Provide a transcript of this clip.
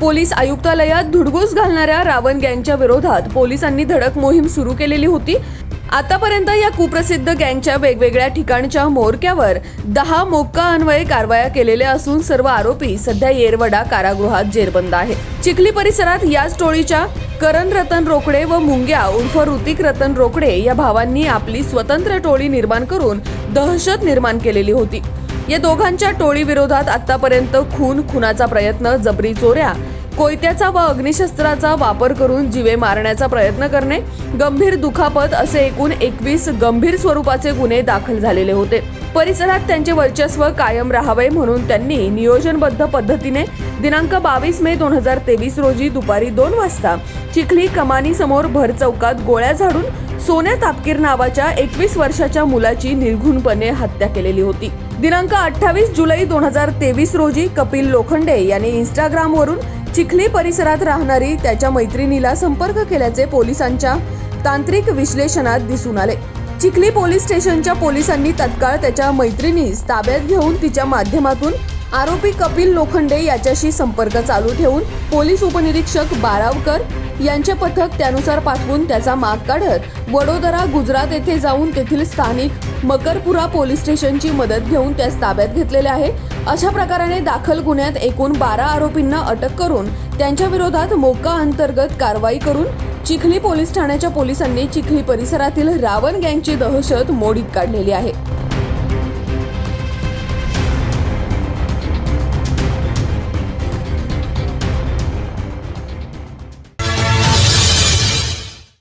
Police आयुक्तालयात धुडगूस घालणाऱ्या रावण गँगच्या विरोधात पोलिसांनी धडक मोहीम सुरू केलेली होती. आतापर्यंत या कुप्रसिद्ध गँगच्या वेगवेगळ्या ठिकाणच्या मोरक्यावर दहा मोक्का अन्वये कारवाया केलेल्या असून सर्व आरोपी सध्या येरवडा कारागृहात जेरबंद आहेत. चिखली परिसरात याच टोळीच्या करण रतन रोकडे व मुंग्या उर्फ ऋतिक रतन रोकडे या भावांनी आपली स्वतंत्र टोळी निर्माण करून दहशत निर्माण केलेली होती. या दोघांच्या टोळीविरोधात आतापर्यंत खून खुनाचा प्रयत्न जबरी चोऱ्या कोयत्याचा व अग्निशस्त्राचा वापर करून जीवे मारण्याचा प्रयत्न करणे गंभीर दुखापत असे एकूण एकवीस गंभीर स्वरूपाचे गुन्हे दाखल झालेले होते. परिसरात त्यांचे वर्चस्व कायम राहावे म्हणून त्यांनी नियोजनबद्ध पद्धतीने दिनांक बावीस मे दोन हजार तेवीस रोजी दुपारी दोन वाजता चिखली कमानी समोर भर चौकात गोळ्या झाडून सोन्या तापकीर नावाच्या एकवीस वर्षाच्या मुलाची निर्घुणपणे हत्या केलेली होती. दिनांक अठ्ठावीस जुलै दोन हजार तेवीस रोजी कपिल लोखंडे यांनी इंस्टाग्रामवरून चिखली परिसरात राहणारी त्याच्या मैत्रिणीला संपर्क केल्याचे पोलिसांच्या तांत्रिक विश्लेषणात दिसून आले. चिखली पोलीस स्टेशनच्या पोलिसांनी तत्काळ त्याच्या मैत्रिणीस ताब्यात घेऊन तिच्या माध्यमातून आरोपी कपिल लोखंडे याच्याशी संपर्क चालू ठेवून पोलीस उपनिरीक्षक बारावकर यांचे पथक त्यानुसार पाठवून त्याचा माग काढत वडोदरा गुजरात येथे जाऊन तेथील स्थानिक मकरपुरा पोलीस स्टेशनची मदत घेऊन त्यास ताब्यात घेतलेले आहे. अशा प्रकाराने दाखल गुन्ह्यात एकूण बारा आरोपींना अटक करून त्यांच्या विरोधात मोका अंतर्गत कारवाई करून चिखली पोलीस ठाण्याच्या पोलिसांनी चिखली परिसरातील रावण गँगची दहशत मोडीत काढलेली आहे.